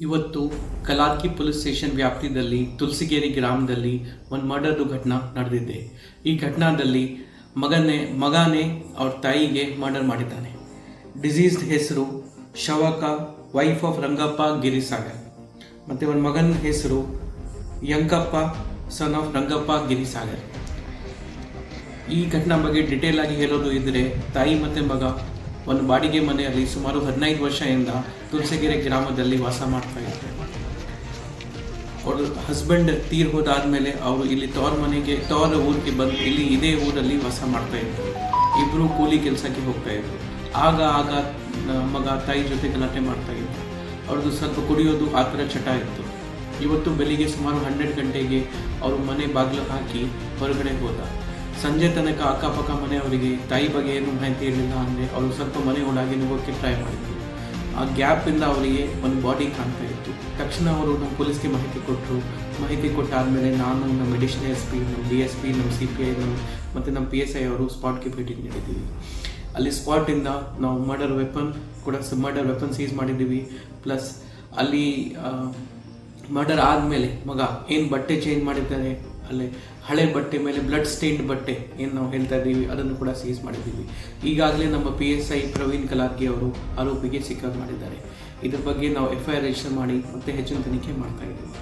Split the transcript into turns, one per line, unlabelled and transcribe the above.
ಇವತ್ತು ಕಲಾರ್ಕಿ police station ವ್ಯಾಪ್ತಿಯಲ್ಲಿ ತುಳಸಿಗೇರಿ ಗ್ರಾಮದಲ್ಲಿ ಒಂದು ಮರ್ಡರ್ದು ಘಟನಾ ನಡೆದಿದೆ. ಈ ಘಟನಾದಲ್ಲಿ ಮಗನೇ ಮಗನೇ ಅವ್ರ ತಾಯಿಗೆ ಮರ್ಡರ್ ಮಾಡಿದ್ದಾನೆ. ಡಿಸೀಸ್ಡ್ ಹೆಸರು ಶವಕ, ವೈಫ್ ಆಫ್ ರಂಗಪ್ಪ ಗಿರಿಸಾಗರ್. ಮತ್ತು ಒಂದು ಮಗನ ಹೆಸರು ಯಂಕಪ್ಪ, ಸನ್ ಆಫ್ ರಂಗಪ್ಪ ಗಿರಿಸಾಗರ್. ಈ ಘಟನಾ ಬಗ್ಗೆ ಡಿಟೇಲ್ ಆಗಿ ಹೇಳೋದು ಇದ್ರೆ ತಾಯಿ ಮತ್ತೆ ಮಗ ಒಂದು ಬಾಡಿಗೆ ಮನೆಯಲ್ಲಿ ಸುಮಾರು ಹದಿನೈದು ವರ್ಷದಿಂದ ತುಳಸಿಗೆರೆ ಗ್ರಾಮದಲ್ಲಿ ವಾಸ ಮಾಡ್ತಾ ಇದ್ದಾರೆ. ಅವರು ಹಸ್ಬೆಂಡ್ ತೀರ್ ಹೋದಾದ್ಮೇಲೆ ಅವರು ಇಲ್ಲಿ ತೋರ್ ಮನೆಗೆ ತೋರ ಊರಿಗೆ ಬಂದು ಇಲ್ಲಿ ಇದೇ ಊರಲ್ಲಿ ವಾಸ ಮಾಡ್ತಾ ಇದ್ರು. ಇಬ್ರು ಕೂಲಿ ಕೆಲಸಕ್ಕೆ ಹೋಗ್ತಾ ಇದ್ರು. ಆಗ ಆಗ ಮಗ ತಾಯಿ ಜೊತೆ ಗಲಾಟೆ ಮಾಡ್ತಾ ಇದ್ರು. ಅವ್ರದ್ದು ಸ್ವಲ್ಪ ಕುಡಿಯೋದು ಆ ಥರ ಚಟ ಇತ್ತು. ಇವತ್ತು ಬೆಳಿಗ್ಗೆ ಸುಮಾರು ಹನ್ನೆರಡು ಗಂಟೆಗೆ ಅವರು ಮನೆ ಬಾಗಿಲು ಹಾಕಿ ಹೊರಗಡೆ ಹೋದ. ಸಂಜೆ ತನಕ ಅಕ್ಕಪಕ್ಕ ಮನೆಯವರಿಗೆ ತಾಯಿ ಬಗ್ಗೆ ಏನು ಮಾಹಿತಿ ಇರಲಿಲ್ಲ ಅಂದರೆ ಅವರು ಸ್ವಲ್ಪ ಮನೆ ಒಳಗೆ ನುಗ್ಗೋಕ್ಕೆ ಟ್ರೈ ಮಾಡಿದ್ರು. ಆ ಗ್ಯಾಪಿಂದ ಅವರಿಗೆ ಒಂದು ಬಾಡಿ ಕಾಣ್ತಾ ಇತ್ತು. ತಕ್ಷಣ ಅವರು ನಮ್ಮ ಪೊಲೀಸ್ಗೆ ಮಾಹಿತಿ ಕೊಟ್ಟರು ಮಾಹಿತಿ ಕೊಟ್ಟಾದಮೇಲೆ ನಾನು ನಮ್ಮ ಅಡಿಷನಲ್ ಎಸ್ ಪಿ ನಮ್ಮ ಡಿ ಎಸ್ ಪಿ ನಮ್ಮ ಸಿ ಪಿ ಐ ನಮ್ಮ ಮತ್ತು ನಮ್ಮ ಪಿ ಎಸ್ ಐ ಅವರು ಸ್ಪಾಟ್ಗೆ ಭೇಟಿ ನೀಡಿದ್ದೀವಿ. ಅಲ್ಲಿ ಸ್ಪಾಟಿಂದ ನಾವು ಮರ್ಡರ್ ವೆಪನ್ ಕೂಡ ಮರ್ಡರ್ ವೆಪನ್ ಸೀಸ್ ಮಾಡಿದ್ದೀವಿ. ಪ್ಲಸ್ ಅಲ್ಲಿ ಮರ್ಡರ್ ಆದಮೇಲೆ ಮಗ ಏನು ಬಟ್ಟೆ ಚೇಂಜ್ ಮಾಡಿದ್ದಾರೆ ಅಲ್ಲೇ ಹಳೆ ಬಟ್ಟೆ ಮೇಲೆ ಬ್ಲಡ್ ಸ್ಟೇನ್ಡ್ ಬಟ್ಟೆ, ಏನು ನಾವು ಹೇಳ್ತಾ ಇದ್ದೀವಿ, ಅದನ್ನು ಕೂಡ ಸೀಸ್ ಮಾಡಿದ್ದೀವಿ. ಈಗಾಗಲೇ ನಮ್ಮ P S I Praveen Kalargi ಅವರು ಆರೋಪಿಗೆ ಸಿಕ್ಕ ಮಾಡಿದ್ದಾರೆ. ಇದ್ರ ಬಗ್ಗೆ ನಾವು ಎಫ್ ಐ ಆರ್ ರಿಜಿಸ್ಟರ್ ಮಾಡಿ ಮತ್ತೆ ಹೆಚ್ಚಿನ ತನಿಖೆ ಮಾಡ್ತಾ ಇದ್ದೀವಿ.